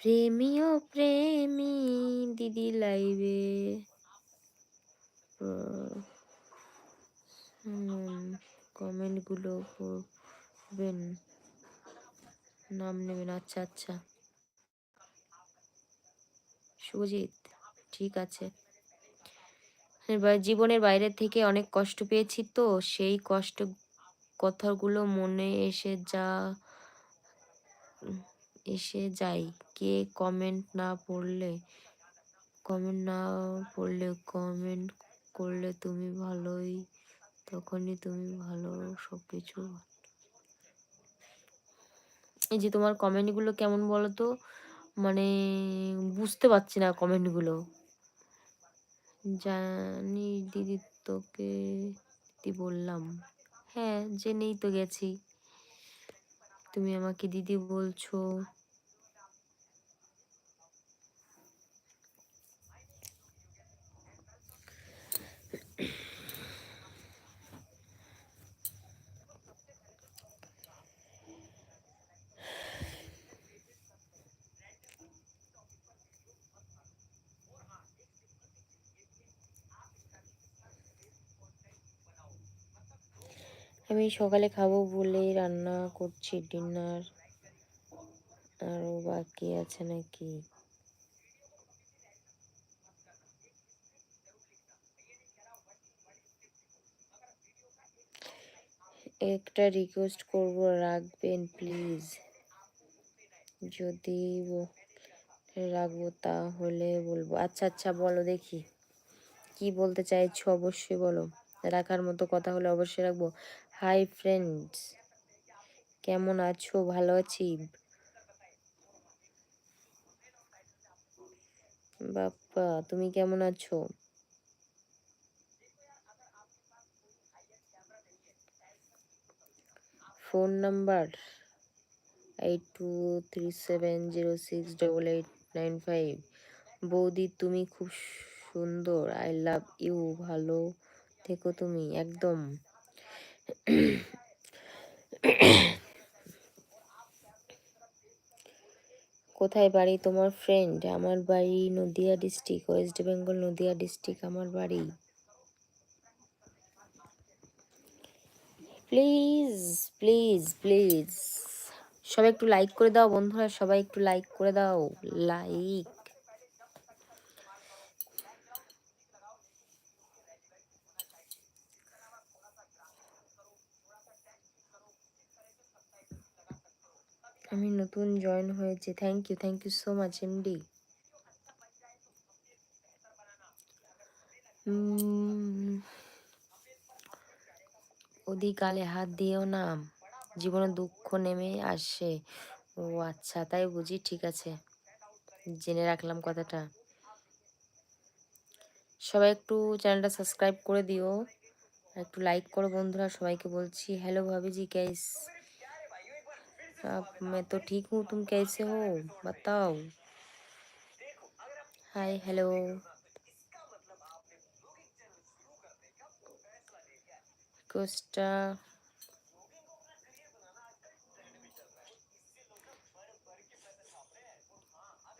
প্রেমী ও প্রেমী দিদি লাইভে কমেন্টগুলো পড়বেন। নাম নেবেন আচ্ছা আচ্ছা। সুজিত ঠিক আছে। জীবনের বাইরে থেকে অনেক কষ্ট পেয়েছি তো, সেই কষ্ট কথাগুলো মনে এসে যা এসে যাই। কে কমেন্ট না পড়লে কমেন্ট না পড়লে কমেন্ট করলে তুমি ভালোই, তখনই তুমি ভালো সব কিছু এই যে তোমার কমেন্টগুলো কেমন বলো তো মানে বুঝতে পারছি না কমেন্টগুলো জানি দিদি তোকে, দিদি বললাম। হ্যাঁ জেনেই তো গেছি। তুমি আমাকে দিদি বলছো। আমি সকালে খাব বলে রান্না করছি ডিনার আরও বাকি আছে নাকি? একটা রিকোয়েস্ট করব, রাখবেন প্লিজ যদি রাখব তাহলে বলব। আচ্ছা আচ্ছা বলো দেখি। কি বলতে চাইছো অবশ্যই বলো। রাখার মতো কথা হলে অবশ্যই রাখব। হাই ফ্রেন্ডস কেমন আছো? ভালো আছি? বাপ্পা, তুমি কেমন আছো? Phone number eight two three seven zero six double eight nine five বৌদি, তুমি খুব সুন্দর। আই লাভ ইউ ভালো থেকো তুমি, একদম। কোথায় বাড়ি তোমার ফ্রেন্ড আমার বাড়ি Nadia district West Bengal Nadia district আমার বাড়ি। প্লিজ প্লিজ প্লিজ সবাই একটু লাইক করে দাও বন্ধুরা, সবাই একটু লাইক করে দাও। লাইক আমি নতুন জয়েন হয়েছে। Thank you thank you so much MD ওদি গালে হাত দিয়েও না। জীবনে দুঃখ নেমে আসে। ও আচ্ছা তাই বুঝি, ঠিক আছে। জেনে রাখলাম কথাটা। সবাই একটু চ্যানেলটা সাবস্ক্রাইব করে দিও। একটু লাইক করো বন্ধুরা, সবাইকে বলছি। হ্যালো ভাবি জি आप मैं तो ठीक हूँ तुम कैसे हो? बताओ। हाय हेलो कोस्टा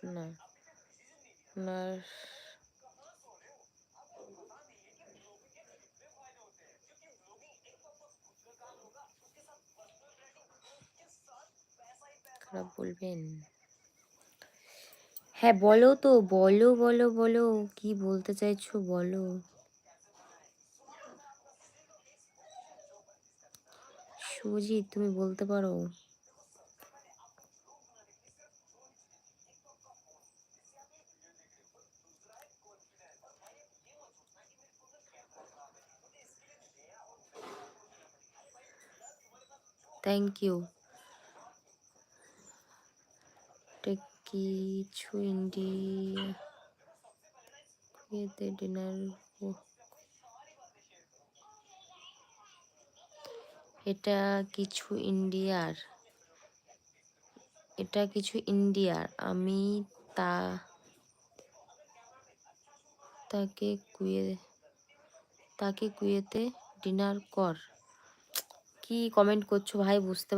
ना नर्स খারাপ বলবেন? হ্যাঁ বলো তো, বলো বলো বলো, কি বলতে চাইছো বলো? সুজিত, তুমি বলতে পারো। থ্যাংক ইউ কিছু ইন্ডিয়াতে ডিনার এটা কিছু ইন্ডিয়ার। এটা কিছু ইন্ডিয়ার। আমি তা তাকে কুয়ে তাকে কুয়েতে ডিনার কর। কি কমেন্ট করছ ভাই বুঝতে